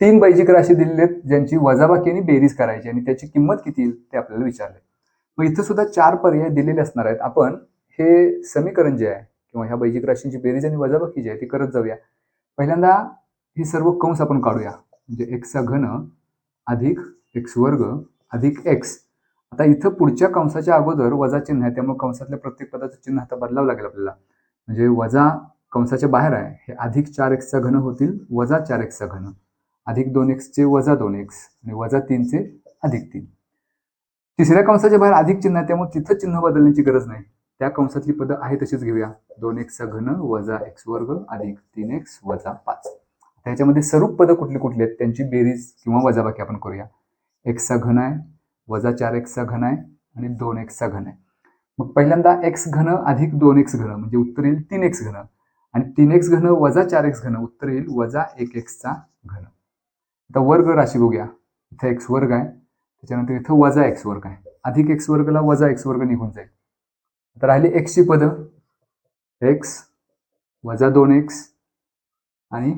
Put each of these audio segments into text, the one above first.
तीन बैजिक राशी दिलेले आहेत ज्यांची वजाबाकी आणि बेरीज करायची आणि त्याची किंमत किती येईल ते आपल्याला विचारले मग इथं सुद्धा चार पर्याय दिलेले असणार आहेत. आपण हे समीकरण जे आहे किंवा ह्या बैजिक राशींची बेरीज आणि वजाबाकी जी आहे ती करत जाऊया. पहिल्यांदा हे सर्व कंस आपण काढूया. म्हणजे एक्सचा घन अधिक एक्स वर्ग अधिक एक्स आता इथं पुढच्या कंसाच्या अगोदर वजा चिन्ह आहे त्यामुळे कंसातल्या प्रत्येक पदाचं चिन्ह आता बदलावं लागेल आपल्याला. म्हणजे वजा कंसाच्या बाहेर आहे हे अधिक चार एक्सचा घन होतील वजा चार एक्सचा घन. अधिक दोन एक्सचे वजा दोन एक्स आणि वजा तीनचे अधिक तीन. तिसऱ्या कंसाच्या बाहेर अधिक चिन्ह आहे त्यामुळे तिथं चिन्ह बदलण्याची गरज नाही. त्या कंसातली पदं आहे तशीच घेऊया. दोन एक्सचा घन वजा एक्स वर्ग अधिक तीन एक्स वजा पाच. त्याच्यामध्ये स्वरूप पदं कुठली कुठली आहेत त्यांची बेरीज किंवा वजाबाकी आपण करूया. एक्सचा घन आहे वजा चार एक्सचा घन आहे आणि दोन एक्सचा घन आहे. मग पहिल्यांदा एक्स घन अधिक दोन एक्स घन म्हणजे उत्तर येईल तीन एक्स घन. आणि तीन एक्स घन वजा चार एक्स घन उत्तर येईल वजा एक एक्सचा घन. आता वर्ग राशी बघूया. इथं एक्स वर्ग आहे. त्याच्यानंतर इथं वजा एक्स वर्ग आहे. अधिक एक्स वर्गला वजा एक्स वर्ग निघून जाईल. आता राहिली एक्सची पदं. एक्स वजा दोन एक्स आणि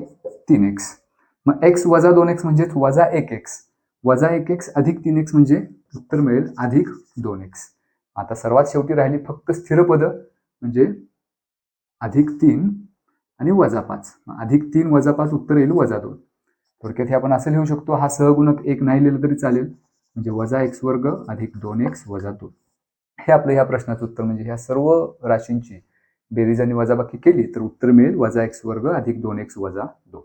तीन एक्स मग एक्स वजा दोन एक्स म्हणजेच वजा एक एक्स वजा एक एक्स अधिक तीन एक्स म्हणजे उत्तर मिळेल अधिक दोन एक्स आता सर्वात शेवटी राहिली फक्त स्थिर पदं म्हणजे अधिक तीन आणि वजा पाच. मग अधिक तीन वजा पाच उत्तर येईल वजा दोन. थोडक्यात हे आपण असं लिहू शकतो हा सहगुणक एक नाही लिहिलं तरी चालेल. म्हणजे वजा एक्स वर्ग अधिक दोन एक्स वजा दोन. हे आपलं ह्या प्रश्नाचं उत्तर म्हणजे ह्या सर्व राशींची बेरीज आणि वजाबाकी केली तर उत्तर मिळेल वजा एक्स वर्ग अधिक दोन एक्स वजा दोन.